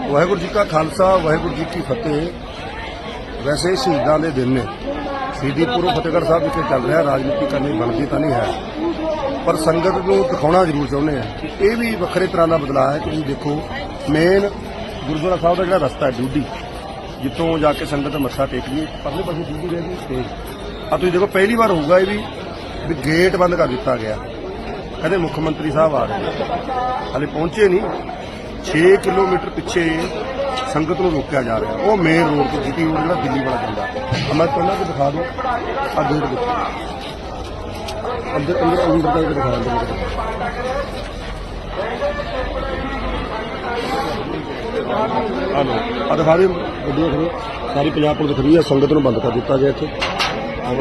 ਵਾਹਿਗੁਰੂ ਜੀ ਕਾ ਖਾਲਸਾ, ਵਾਹਿਗੁਰੂ ਜੀ ਕੀ ਫਤਿਹ। ਵੈਸੇ ਸ਼ਹੀਦਾਂ ਦੇ ਦਿਨ ਨੇ। ਸ਼ਹੀਦੀ ਪੁਰਬ ਫਤਿਹਗੜ੍ਹ ਸਾਹਿਬ ਵਿਖੇ ਚੱਲ ਰਿਹਾ ਰਾਜਨੀਤੀ ਕਰਨੀ ਬਣਦੀ ਤਾਂ ਨਹੀਂ ਹੈ। ਪਰ ਸੰਗਤ ਨੂੰ ਦਿਖਾਉਣਾ ਜ਼ਰੂਰ ਚਾਹੁੰਦੇ ਆ। ਇਹ ਵੀ ਵੱਖਰੇ ਤਰ੍ਹਾਂ ਦਾ ਬਦਲਾਅ ਹੈ ਤੁਸੀਂ ਦੇਖੋ ਮੇਨ ਗੁਰਦੁਆਰਾ ਸਾਹਿਬ ਦਾ ਜਿਹੜਾ ਰਸਤਾ ਹੈ ਡੂਡੀ ਜਿੱਥੋਂ ਜਾ ਕੇ ਸੰਗਤ ਮੱਥਾ ਟੇਕਦੀ ਹੈ ਪਰਲੇ ਪਾਸੇ ਡੂਡੀ ਗਈ ਸਟੇਜ ਆ ਤੁਸੀਂ ਦੇਖੋ, ਪਹਿਲੀ ਵਾਰ ਹੋਊਗਾ ਇਹ ਵੀ ਵੀ ਗੇਟ ਬੰਦ ਕਰ ਦਿੱਤਾ ਗਿਆ। ਕਹਿੰਦੇ ਮੁੱਖ ਮੰਤਰੀ ਸਾਹਿਬ ਆ ਰਹੇ ਨੇ। ਹਲੇ ਪਹੁੰਚੇ ਨਹੀਂ। 6 ਕਿਲੋਮੀਟਰ ਪਿੱਛੇ ਸੰਗਤ ਨੂੰ ਰੋਕਿਆ ਜਾ ਰਿਹਾ। ਉਹ ਮੇਨ ਰੋਡ ਤੇ ਜੀਟੀ ਰੋਡ ਜਿਹੜਾ ਦਿੱਲੀ ਵਾਲਾ ਜਾਂਦਾ। ਮੈਂ ਤੁਹਾਨੂੰ ਕਿ ਦਿਖਾ ਦੂੰ ਆ ਗੇਟ ਦੇਖੋ ਅੰਦਰ ਅੰਦਰ ਅੰਦਰ ਦਾ ਦਿਖਾ ਦਿੰਦਾ। ਆ ਆ ਦਿਖਾ ਦੇ ਗੱਡੀਆਂ ਖੜੀ ਸਾਰੀ ਪੰਜਾਬ ਪੁਲਿਸ ਖੜੀ ਹੈ। ਸੰਗਤ ਨੂੰ ਬੰਦ ਕਰ ਦਿੱਤਾ ਗਿਆ ਇੱਥੇ। ਆਹ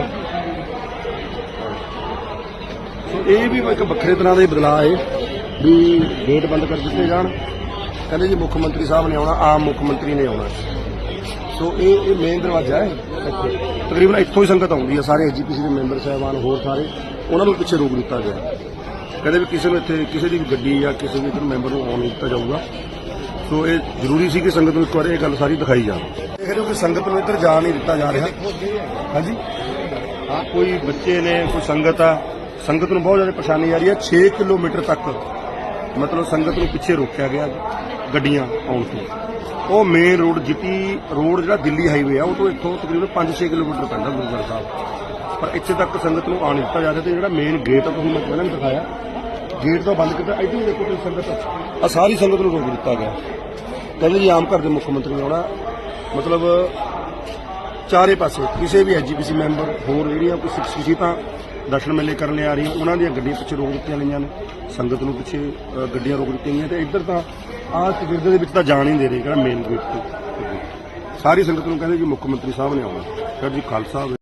ਇਹ ਵੀ ਇੱਕ ਵੱਖਰੇ ਤਰ੍ਹਾਂ ਦਾ ਬਦਲਾਅ ਹੈ ਵੀ ਗੇਟ ਬੰਦ ਕਰ ਦਿੱਤੇ ਜਾਣ। ਕਹਿੰਦੇ ਜੀ ਮੁੱਖ ਮੰਤਰੀ ਸਾਹਿਬ ਨੇ ਆਉਣਾ, ਆਮ ਮੁੱਖ ਮੰਤਰੀ ਨੇ ਆਉਣਾ। ਸੋ ਇਹ ਇਹ ਮੇਨ ਦਰਵਾਜ਼ਾ ਹੈ। ਇੱਥੇ ਤਕਰੀਬਨ ਇੱਥੋਂ ਹੀ ਸੰਗਤ ਆਉਂਦੀ ਹੈ, ਸਾਰੇ ਐਜੀਪੀਸੀ ਦੇ ਮੈਂਬਰ, ਸਾਹਿਬਾਨ, ਹੋਰ ਸਾਰੇ, ਉਹਨਾਂ ਨੂੰ ਪਿੱਛੇ ਰੋਕ ਦਿੱਤਾ ਗਿਆ। ਕਹਿੰਦੇ ਵੀ ਕਿਸੇ ਨੂੰ ਇੱਥੇ, ਕਿਸੇ ਦੀ ਗੱਡੀ ਜਾਂ ਕਿਸੇ ਵੀ ਇੱਧਰ ਮੈਂਬਰ ਨੂੰ ਆਉਣ ਨਹੀਂ ਦਿੱਤਾ ਜਾਊਗਾ। ਸੋ ਇਹ ਜ਼ਰੂਰੀ ਸੀ ਕਿ ਸੰਗਤ ਨੂੰ ਇੱਕ ਵਾਰ ਇਹ ਗੱਲ ਸਾਰੀ ਦਿਖਾਈ ਜਾਵੇ। ਦੇਖ ਰਹੇ ਹੋ ਕਿ ਸੰਗਤ ਨੂੰ ਇੱਧਰ ਜਾਣ ਨਹੀਂ ਦਿੱਤਾ ਜਾ ਰਿਹਾ। ਹਾਂਜੀ? ਹਾਂ, ਕੋਈ ਬੱਚੇ ਨੇ, ਕੋਈ ਸੰਗਤ ਆ। ਸੰਗਤ ਨੂੰ ਬਹੁਤ ਜ਼ਿਆਦਾ ਪਰੇਸ਼ਾਨੀ ਆ ਰਹੀ ਹੈ। 6 ਕਿਲੋਮੀਟਰ ਤੱਕ ਮਤਲਬ ਸੰਗਤ ਨੂੰ ਪਿੱਛੇ ਰੋਕਿਆ ਗਿਆ ਗੱਡੀਆਂ ਆਉਣ ਤੋਂ। ਉਹ ਮੇਨ ਰੋਡ ਜਿੱਤੀ ਰੋਡ ਜਿਹੜਾ ਦਿੱਲੀ ਹਾਈਵੇ ਆ, ਉਹ ਤੋਂ ਇੱਥੋਂ ਤਕਰੀਬਨ 5-6 ਕਿਲੋਮੀਟਰ ਪੈਂਦਾ ਗੁਰਦੁਆਰਾ ਸਾਹਿਬ। ਪਰ ਇੱਥੇ ਤੱਕ ਸੰਗਤ ਨੂੰ ਆਉਣ ਦਿੱਤਾ ਜਾ ਰਿਹਾ ਤੇ ਜਿਹੜਾ ਮੇਨ ਗੇਟ ਆ ਤੁਸੀਂ ਮੈਂ ਪਹਿਲਾਂ ਵੀ ਦਿਖਾਇਆ। ਗੇਟ ਤੋਂ ਬੰਦ ਕੀਤਾ ਇੱਥੇ ਵੀ ਦੇਖੋ ਤੁਸੀਂ ਸੰਗਤ। ਆ ਸਾਰੀ ਸੰਗਤ ਨੂੰ ਰੋਕ ਦਿੱਤਾ ਗਿਆ। ਕਹਿੰਦੇ ਜੀ, ਆਮ ਘਰ ਦੇ ਮੁੱਖ ਮੰਤਰੀ ਆਉਣਾ। ਮਤਲਬ ਚਾਰੇ ਪਾਸੇ, ਕਿਸੇ ਵੀ ਐਜੀਪੀਸੀ ਮੈਂਬਰ ਹੋਰ ਜਿਹੜੀਆਂ ਕੋਈ ਸਿੱਖ ਸ਼ਹੀਦਾਂ ਦਰਸ਼ਨ ਮੇਲੇ ਕਰਨ ਲਈ ਆ ਰਹੀਆਂ ਉਹਨਾਂ ਦੀਆਂ ਗੱਡੀਆਂ ਪਿੱਛੇ ਰੋਕ ਦਿੱਤੀਆਂ ਗਈਆਂ ਨੇ। ਸੰਗਤ ਨੂੰ ਪਿੱਛੇ ਅ, ਗੱਡੀਆਂ ਰੋਕ ਦਿੱਤੀਆਂ ਗਈਆਂ ਤੇ ਇੱਧਰ ਤਾਂ ਆਹ ਚਗਿਰਦੇ ਦੇ ਵਿੱਚ ਤਾਂ ਜਾਣ ਹੀ ਨਹੀਂ ਦੇ ਰਹੇ ਜਿਹੜਾ ਮੇਨ ਗੇਟ ਤੇ। ਸਾਰੀ ਸੰਗਤ ਨੂੰ ਕਹਿੰਦੇ ਜੀ ਮੁੱਖ ਮੰਤਰੀ ਸਾਹਿਬ ਨੇ ਆਉਣਾ। ਫਿਰ ਜੀ ਖਾਲਸਾ